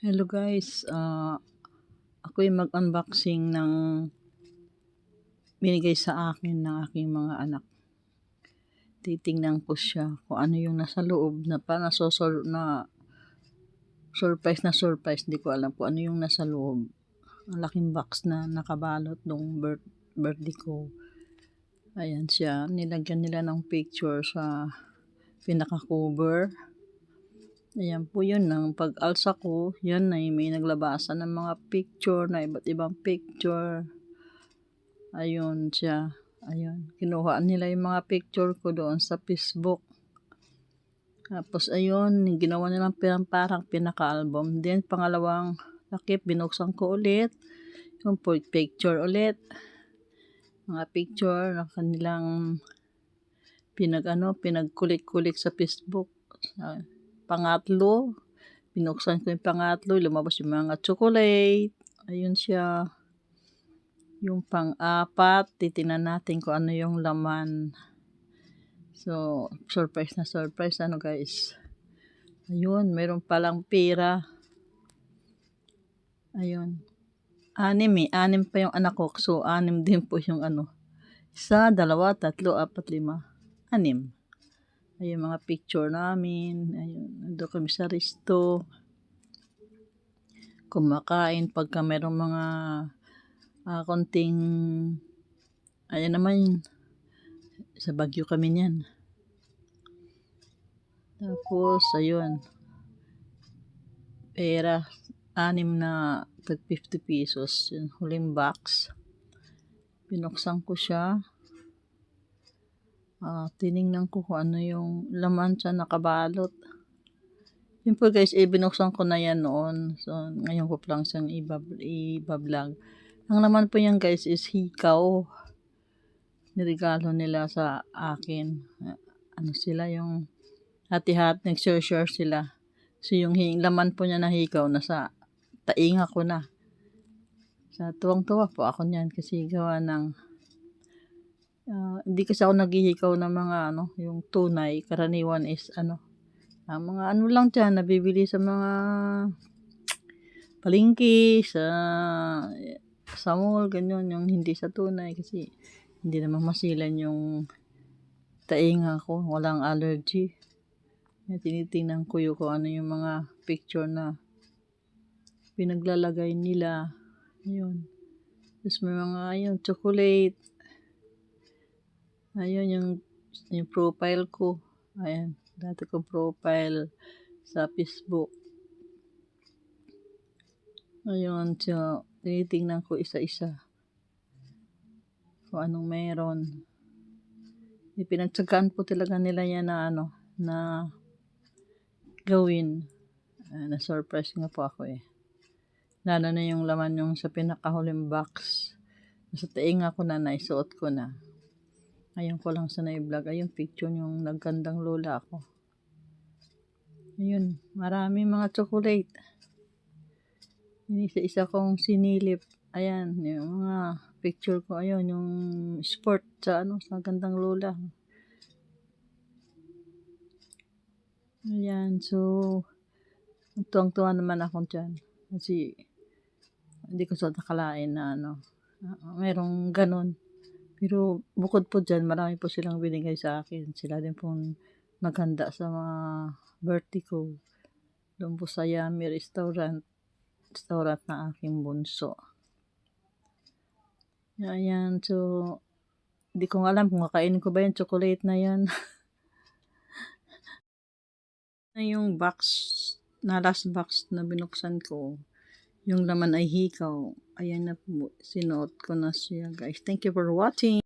Hello guys, ah ako'y mag-unboxing ng binigay sa akin ng aking mga anak. Titingnan ko siya kung ano yung nasa loob na pa nasosol na surprise na surprise. Hindi ko alam kung ano yung nasa loob. Ang laking box na nakabalot nung birth, birthday ko. Ayan siya. Nilagyan nila ng picture sa pinaka-cover. Ayan po yun. Nang pag-alsa ko, yan ay may naglabasan ng mga picture na iba't ibang picture. Ayun siya. Ayun. Kinuha nila yung mga picture ko doon sa Facebook. Tapos ayun, ginawa nilang parang pinaka-album. Then pangalawang takip, binuksan ko ulit. Yung picture ulit. Mga picture na kanilang pinag ano, pinagkulik-kulik sa Facebook. Pangatlo, binuksan ko yung pangatlo, lumabas yung mga chocolate. Ayun siya. Yung pang-apat, titingnan natin kung ano yung laman. So, surprise na surprise. Ano guys? Ayun, meron palang pera. Ayun. Anim eh. Anim pa yung anak ko. So, anim din po yung ano. Isa, dalawa, tatlo, apat, lima. Anim. Ayun, mga picture namin. Ayun, nando kami sa resto. Kumakain pagka merong mga uh, konting ayan naman sa Bagyo kami niyan. Tapos, ayun. Pera, anim na tag 50 pesos. Yung huling box. Binuksan ko siya. Uh, tiningnan ko kung ano yung laman siya nakabalot. Yun po guys, eh, binuksan ko na yan noon. So, ngayon ko lang siyang ibablog. Ang laman po yan guys is hikaw. Niregalo nila sa akin. Ano sila yung hati-hat, nag-share-share sila. So, yung laman po niya na hikaw, nasa tainga ko na. Sa tuwang-tuwa po ako niyan kasi gawa ng uh, hindi kasi ako naghihikaw ng mga ano, yung tunay. Karaniwan is ano, uh, mga ano lang dyan, nabibili sa mga palingki, sa sa mall, ganyan, yung hindi sa tunay kasi hindi naman masilan yung tainga ko, walang allergy. Tinitingnan ko yung kung ano yung mga picture na pinaglalagay nila. Ayun. Tapos may mga, ayun, chocolate. Ayun, yung, yung profile ko. Ayan, dati ko profile sa Facebook. Ayun, so, tinitingnan ko isa-isa. Kung anong meron. Ipinagtsagaan po talaga nila yan na ano, na gawin. Uh, na-surprise nga po ako eh. Lalo na yung laman yung sa pinakahuling box. Sa tainga ko na, naisuot ko na. Ayun ko lang sa na-vlog. Ayun, picture yung nagkandang lola ko. Ayun, marami mga chocolate. Isa-isa kong sinilip. Ayan, yung mga picture ko. Ayun, yung sport sa ano, sa gandang lola. Ayan, so, tuwang-tuwa naman ako dyan. Kasi, hindi ko sa nakalain na ano, merong ganun. Pero, bukod po dyan, marami po silang binigay sa akin. Sila din pong naghanda sa mga birthday ko. Doon po sa Yummy Restaurant, restaurant na aking bunso. Ayan, so, hindi ko alam kung kakainin ko ba yung chocolate na yan. na yung box, na last box na binuksan ko, yung laman ay hikaw. Ayan na po, sinuot ko na siya guys. Thank you for watching.